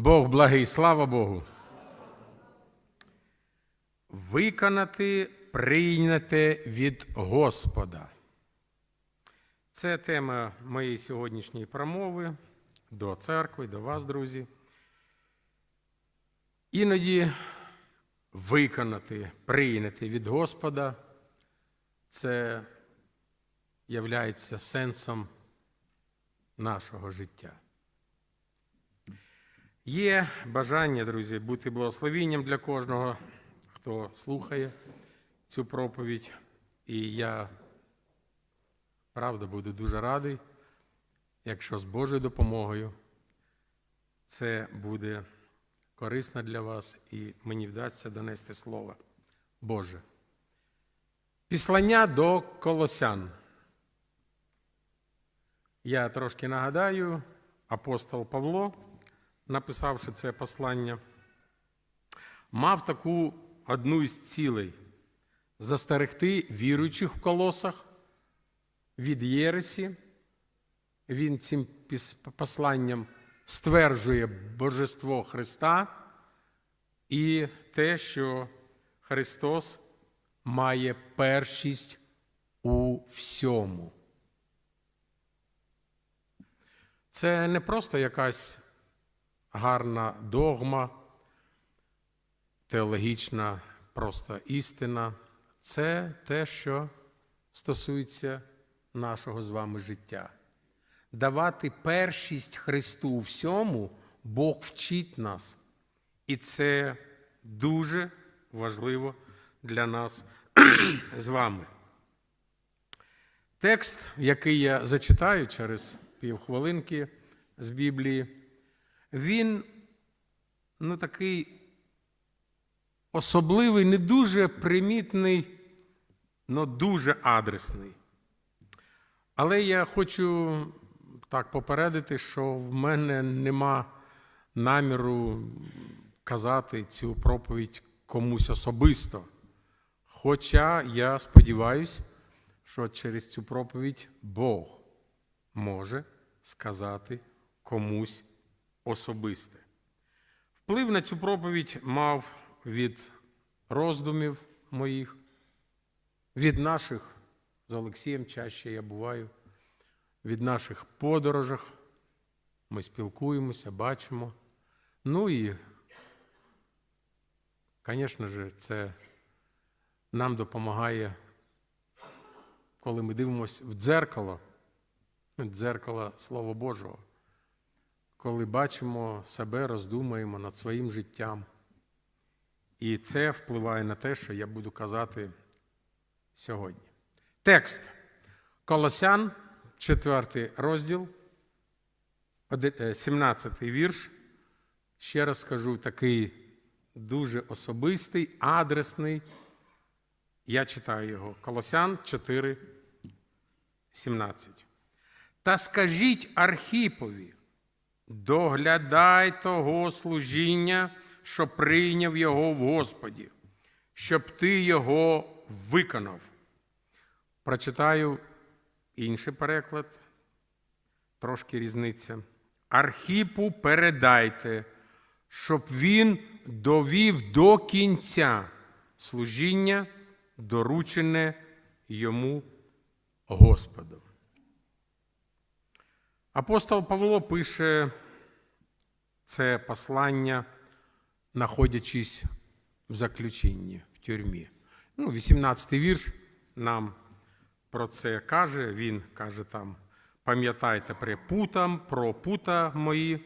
Бог благий, слава Богу. Виконати прийняте від Господа. Це тема моєї сьогоднішньої промови до церкви, до вас, друзі. Іноді виконати, прийняти від Господа це являється сенсом нашого життя. Є бажання, друзі, бути благословенням для кожного, хто слухає цю проповідь. І я, правда, буду дуже радий, якщо з Божою допомогою це буде корисно для вас і мені вдасться донести Слово Боже. Післання до Колосян. Я трошки нагадаю, апостол Павло, написавши це послання, мав таку одну із цілей застерегти віруючих в колосах від Єресі. Він цим посланням стверджує Божество Христа і те, що Христос має першість у всьому. Це не просто якась гарна догма, теологічна просто істина. Це те, що стосується нашого з вами життя. Давати першість Христу у всьому Бог вчить нас. І це дуже важливо для нас з вами. Текст, який я зачитаю через півхвилинки з Біблії, він ну, такий особливий, не дуже примітний, але дуже адресний. Але я хочу так попередити, що в мене нема наміру казати цю проповідь комусь особисто. Хоча я сподіваюся, що через цю проповідь Бог може сказати комусь особисте. Вплив на цю проповідь мав від роздумів моїх, від наших з Олексієм чаще я буваю, від наших подорожах. Ми спілкуємося, бачимо. Ну і, звісно ж, це нам допомагає, коли ми дивимося в дзеркало, дзеркало Слова Божого, коли бачимо себе, роздумуємо над своїм життям. І це впливає на те, що я буду казати сьогодні. Текст Колосян, 4 розділ, 17 вірш. Ще раз скажу, такий дуже особистий, адресний. Я читаю його. Колосян 4, 17. Та скажіть Архіпові, доглядай того служіння, що прийняв його в Господі, щоб ти його виконав. Прочитаю інший переклад, трошки різниця. Архіпу передайте, щоб він довів до кінця служіння, доручене йому Господом. Апостол Павло пише це послання, знаходячись в заключенні в тюрмі. Ну, 18 вірш нам про це каже. Він каже там: пам'ятайте про пута, про пута мої.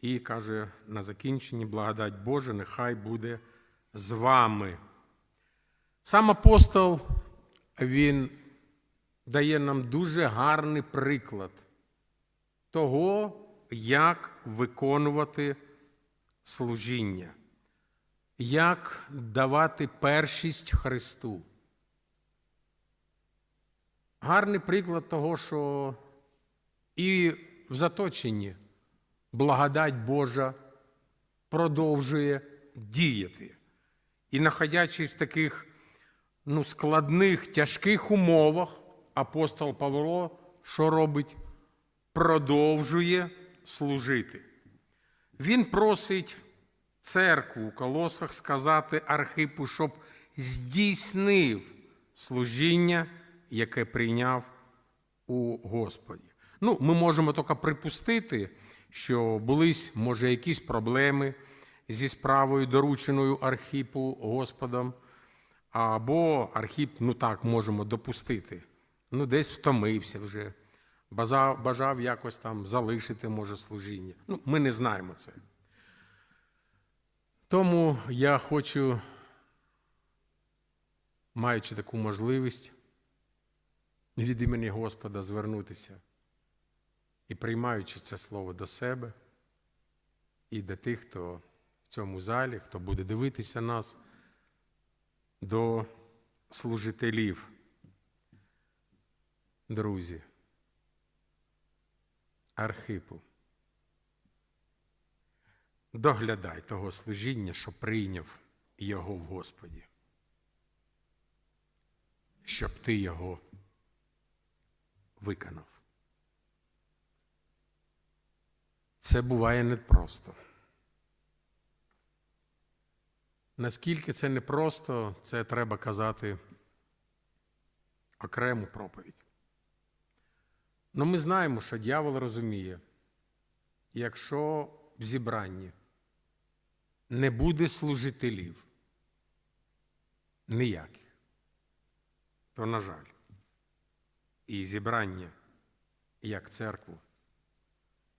І каже на закінченні благодать Божа, нехай буде з вами. Сам апостол він дає нам дуже гарний приклад того, як виконувати служіння, як давати першість Христу. Гарний приклад того, що і в заточенні благодать Божа продовжує діяти. І, знаходячись в таких ну, складних, тяжких умовах, апостол Павло що робить? Продовжує служити. Він просить церкву у колосах сказати Архипу, щоб здійснив служіння, яке прийняв у Господі. Ну, ми можемо тільки припустити, що булись, може, якісь проблеми зі справою, дорученою Архіпу Господом, або Архіп, ну так, можемо допустити, ну, десь втомився вже, бажав, якось там залишити, може, служіння. Ну, ми не знаємо це. Тому я хочу, маючи таку можливість, від імені Господа звернутися і приймаючи це слово до себе і до тих, хто в цьому залі, хто буде дивитися нас, до служителів. Друзі, Архипу, доглядай того служіння, що прийняв його в Господі, щоб ти його виконав. Це буває непросто. Наскільки це непросто, це треба казати окрему проповідь. Ну ми знаємо, що дьявол розуміє, якщо в зібранні не буде служителів ніяких, то, на жаль, і зібрання як церкву,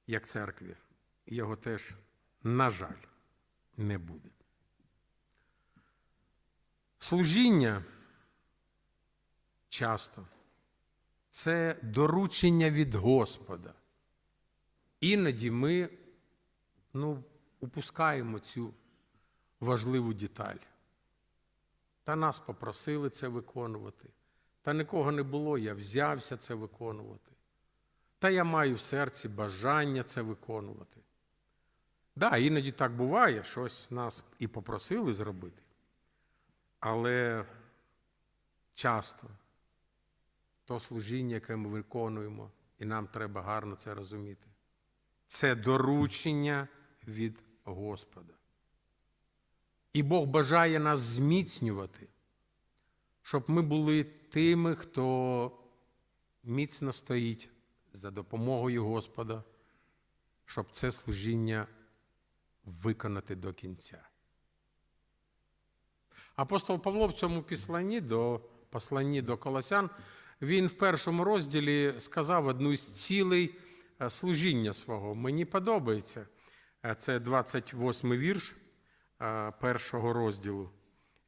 як церкві, його теж, на жаль, не буде. Служіння часто це доручення від Господа. Іноді ми ну, упускаємо цю важливу деталь. Та нас попросили це виконувати. Та нікого не було, я взявся це виконувати. Та я маю в серці бажання це виконувати. Да, іноді так буває, щось нас і попросили зробити. Але часто то служіння, яке ми виконуємо, і нам треба гарно це розуміти, це доручення від Господа. І Бог бажає нас зміцнювати, щоб ми були тими, хто міцно стоїть за допомогою Господа, щоб це служіння виконати до кінця. Апостол Павло в цьому післанні до посланні до Колосян, він в першому розділі сказав одну із цілей е, служіння свого. Мені подобається. Е, Це 28 вірш е, першого розділу.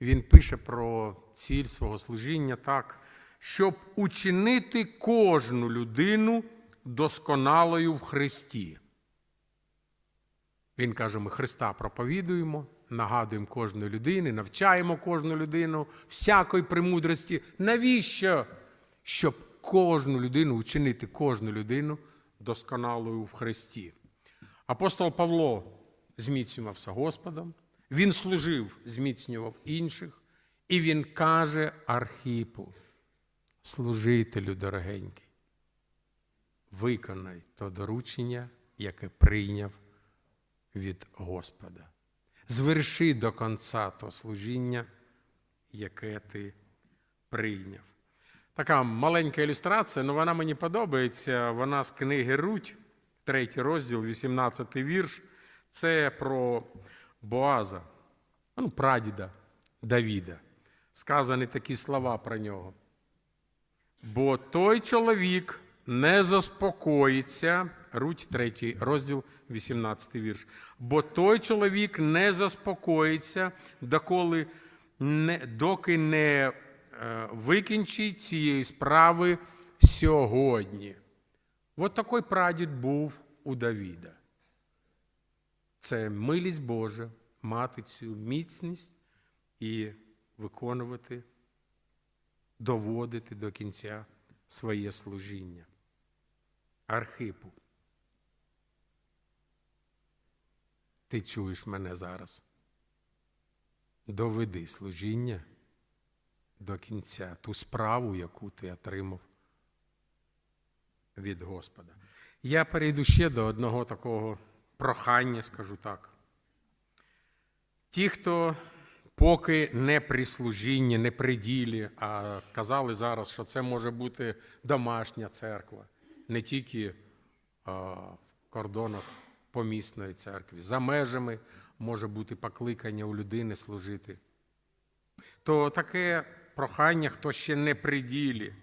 Він пише про ціль свого служіння так, щоб учинити кожну людину досконалою в Христі. Він каже, ми Христа проповідуємо, нагадуємо кожної людини, навчаємо кожну людину всякої премудрості. Навіщо? Щоб кожну людину учинити кожну людину досконалою в Христі. Апостол Павло зміцнювався Господом, він служив, зміцнював інших, і він каже Архіпу, служителю дорогенький, виконай то доручення, яке прийняв від Господа. Зверши до конца то служіння, яке ти прийняв. Така маленька ілюстрація, але вона мені подобається. Вона з книги Руть, третій розділ, 18 вірш. Це про Боаза, ну, прадіда Давіда. Сказані такі слова про нього. Бо той чоловік не заспокоїться, Руть 3 розділ, 18 вірш. Бо той чоловік не заспокоїться, доколи не, доки не е, викінчить цієї справи сьогодні. От такий прадід був у Давіда. Це милість Божа мати цю міцність і виконувати, доводити до кінця своє служіння. Архипу. Ти чуєш мене зараз. Доведи служіння до кінця, ту справу, яку ти отримав від Господа. Я перейду ще до одного такого прохання, скажу так. Ті, хто поки не при служінні, не при ділі, а казали зараз, що це може бути домашня церква, не тільки а, в кордонах помісної церкви, за межами може бути покликання у людини служити. То таке прохання, хто ще не при ділі.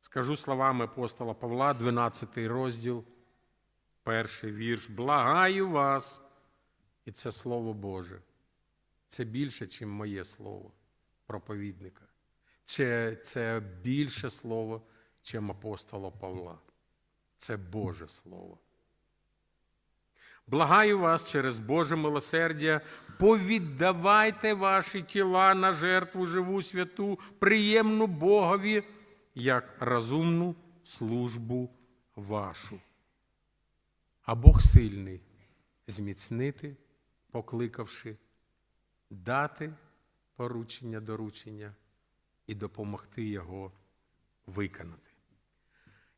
Скажу словами апостола Павла, 12 розділ, перший вірш. Благаю вас. І це Слово Боже. Це більше, ніж моє слово проповідника. Це, це більше слово, ніж апостола Павла. Це Боже Слово. Благаю вас через Боже милосердя, повіддавайте ваші тіла на жертву живу святу, приємну Богові, як розумну службу вашу. А Бог сильний зміцнити, покликавши, дати поручення доручення і допомогти його виконати.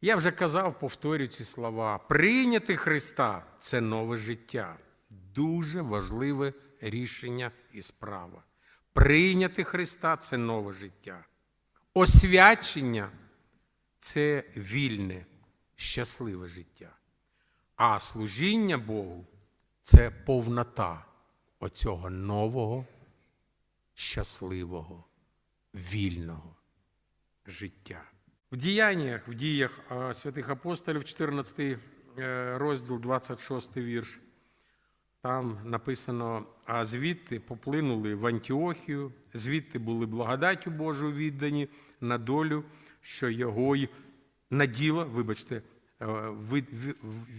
Я вже казав, повторю ці слова. Прийняти Христа це нове життя. Дуже важливе рішення і справа. Прийняти Христа це нове життя. Освячення це вільне, щасливе життя. А служіння Богу це повнота оцього нового, щасливого, вільного життя. В діяннях, в діях святих апостолів, 14 е, розділ, 26 вірш. Там написано: а звідти поплинули в Антіохію, звідти були благодаттю Божою віддані на долю, що його й на діло, вибачте, е,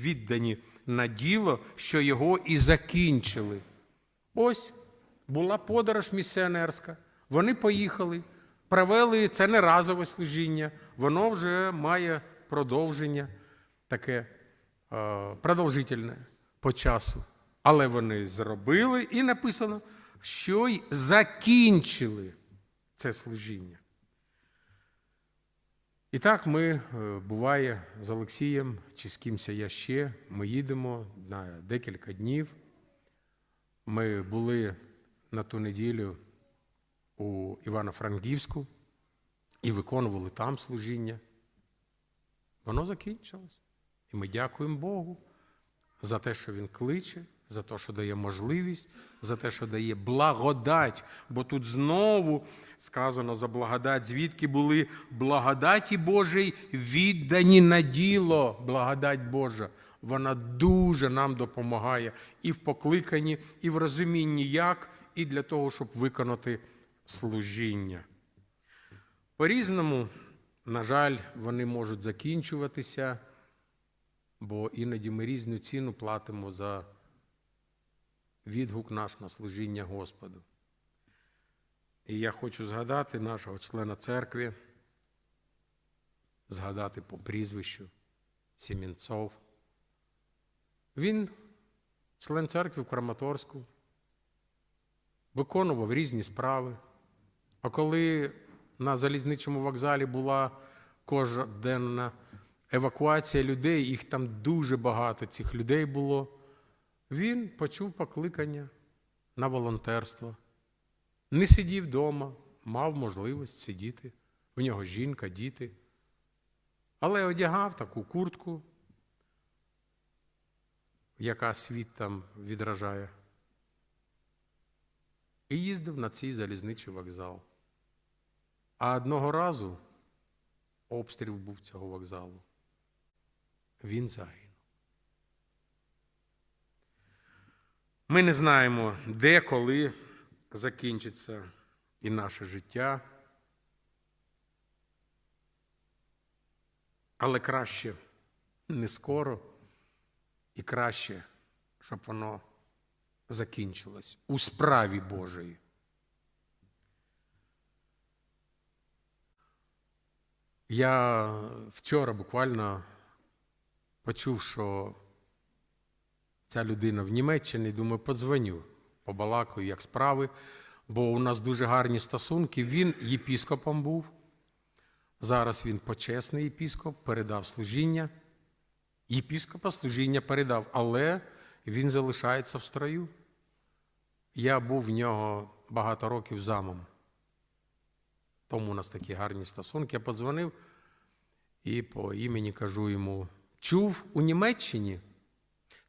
віддані на діло, що його і закінчили. Ось була подорож місіонерська. Вони поїхали, провели це не разове служіння, воно вже має продовження таке е, продовжительне по часу. Але вони зробили і написано, що й закінчили це служіння. І так ми, е, буває, з Олексієм чи з кимся я ще, ми їдемо на декілька днів. Ми були на ту неділю у Івано-Франківську і виконували там служіння. Воно закінчилось. І ми дякуємо Богу за те, що Він кличе, за те, що дає можливість, за те, що дає благодать. Бо тут знову сказано за благодать, звідки були благодаті Божій віддані на діло. Благодать Божа. Вона дуже нам допомагає і в покликанні, і в розумінні, як, і для того, щоб виконати служіння. По-різному, на жаль, вони можуть закінчуватися, бо іноді ми різну ціну платимо за відгук наш на служіння Господу. І я хочу згадати нашого члена церкви, згадати по прізвищу Сімінцов. Він член церкви в Краматорську, виконував різні справи. А коли на залізничому вокзалі була кожденна евакуація людей, їх там дуже багато цих людей було, він почув покликання на волонтерство. Не сидів вдома, мав можливість сидіти. В нього жінка, діти. Але одягав таку куртку, яка світ там відражає. І їздив на цей залізничий вокзал. А одного разу обстріл був цього вокзалу. Він загинув. Ми не знаємо, де, коли закінчиться і наше життя. Але краще не скоро і краще, щоб воно закінчилось у справі Божої. Я вчора буквально почув, що ця людина в Німеччині, думаю, подзвоню, побалакаю, як справи, бо у нас дуже гарні стосунки. Він єпіскопом був. Зараз він почесний єпіскоп, передав служіння. Єпіскопа служіння передав, але він залишається в строю. Я був в нього багато років замом. Тому у нас такі гарні стосунки. Я подзвонив і по імені кажу йому: чув у Німеччині?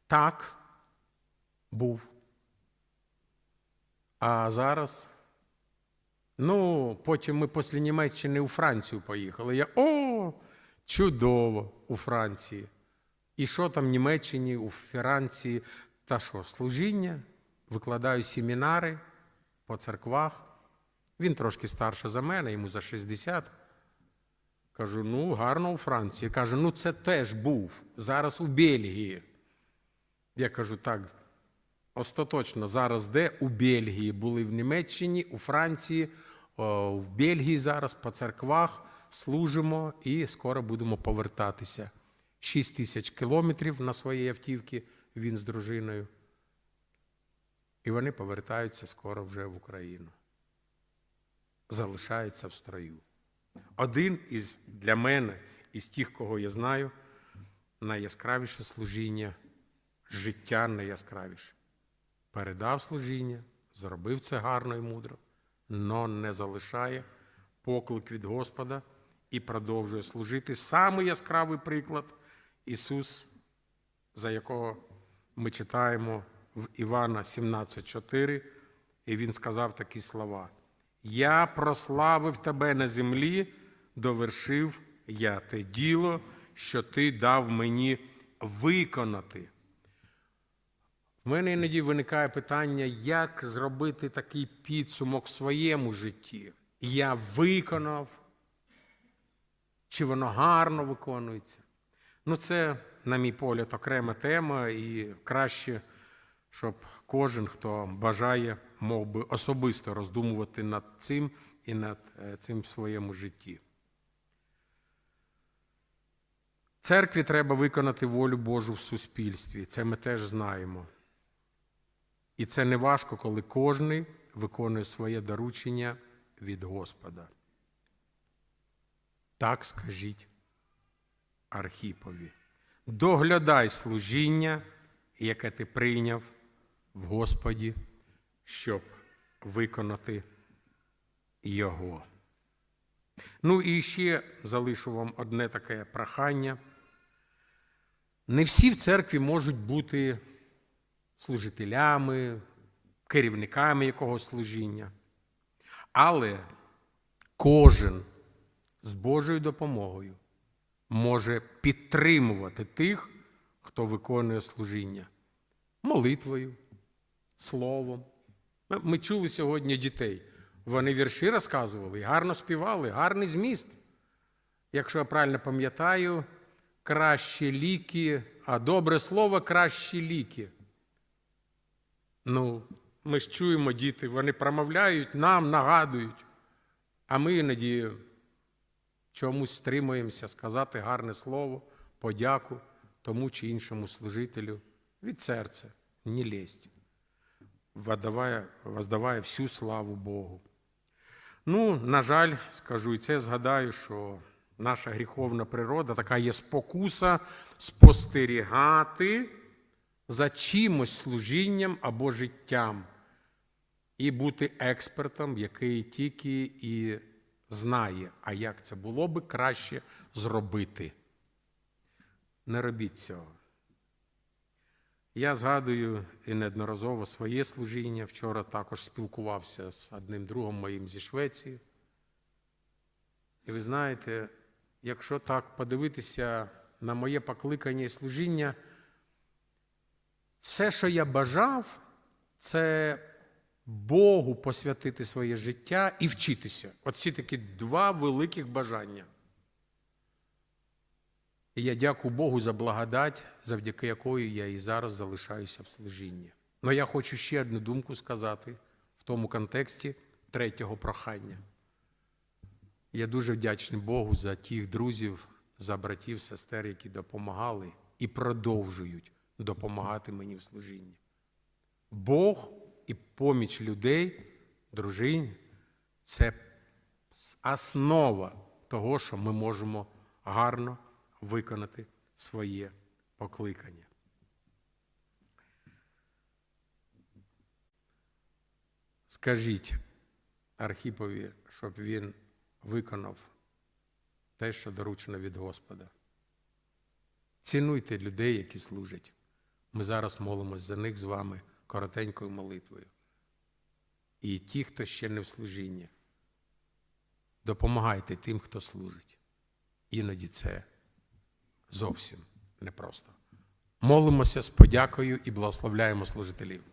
Так, був. А зараз. Ну, потім ми після Німеччини у Францію поїхали. Я о, чудово у Франції. І що там в Німеччині, у Франції? Та що, служіння? Викладаю семінари по церквах. Він трошки старше за мене, йому за 60. Кажу, ну, гарно у Франції. Каже, ну це теж був. Зараз у Бельгії. Я кажу, так, остаточно, зараз де? У Бельгії. Були в Німеччині, у Франції, в Бельгії зараз по церквах служимо і скоро будемо повертатися. 6 тисяч кілометрів на своїй автівці він з дружиною. І вони повертаються скоро вже в Україну. Залишаються в строю. Один із для мене, із тих, кого я знаю, найяскравіше служіння, життя найяскравіше. Передав служіння, зробив це гарно і мудро, но не залишає поклик від Господа і продовжує служити. Самий яскравий приклад Ісус, за якого ми читаємо в Івана 17,4, і Він сказав такі слова. Я прославив тебе на землі, довершив я те діло, що ти дав мені виконати. В мене іноді виникає питання, як зробити такий підсумок в своєму житті. Я виконав, чи воно гарно виконується. Ну, це, на мій погляд, окрема тема, і краще, щоб кожен, хто бажає, мог би особисто роздумувати над цим і над е, цим в своєму житті. Церкві треба виконати волю Божу в суспільстві. Це ми теж знаємо. І це не важко, коли кожен виконує своє доручення від Господа. Так скажіть Архіпові. Доглядай служіння, яке ти прийняв в Господі, щоб виконати його. Ну і ще залишу вам одне таке прохання. Не всі в церкві можуть бути служителями, керівниками якогось служіння. Але кожен з Божою допомогою може підтримувати тих, хто виконує служіння молитвою, словом. Ми- чули сьогодні дітей. Вони вірші розказували, і гарно співали, гарний зміст. Якщо я правильно пам'ятаю, кращі ліки, а добре слово кращі ліки. Ну, ми ж чуємо діти, вони промовляють, нам нагадують, а ми іноді чомусь стримуємося сказати гарне слово, подяку тому чи іншому служителю від серця, не лезть, воздавая, воздавая всю славу Богу. Ну, на жаль, скажу і це згадаю, що наша гріховна природа така є спокуса спостерігати за чимось служінням або життям і бути експертом, який тільки і знає, а як це було би краще зробити. Не робіть цього. Я згадую і неодноразово своє служіння. Вчора також спілкувався з одним другом моїм зі Швеції. І ви знаєте, якщо так подивитися на моє покликання і служіння, все, що я бажав, це Богу посвятити своє життя і вчитися. Оці такі два великих бажання. І я дякую Богу за благодать, завдяки якої я і зараз залишаюся в служінні. Але я хочу ще одну думку сказати в тому контексті третього прохання. Я дуже вдячний Богу за тих друзів, за братів, сестер, які допомагали і продовжують допомагати мені в служінні. Бог і поміч людей, дружині це основа того, що ми можемо гарно виконати своє покликання. Скажіть Архіпові, щоб він виконав те, що доручено від Господа. Цінуйте людей, які служать. Ми зараз молимося за них з вами коротенькою молитвою. І ті, хто ще не в служінні, допомагайте тим, хто служить. Іноді це зовсім непросто. Молимося з подякою і благословляємо служителів.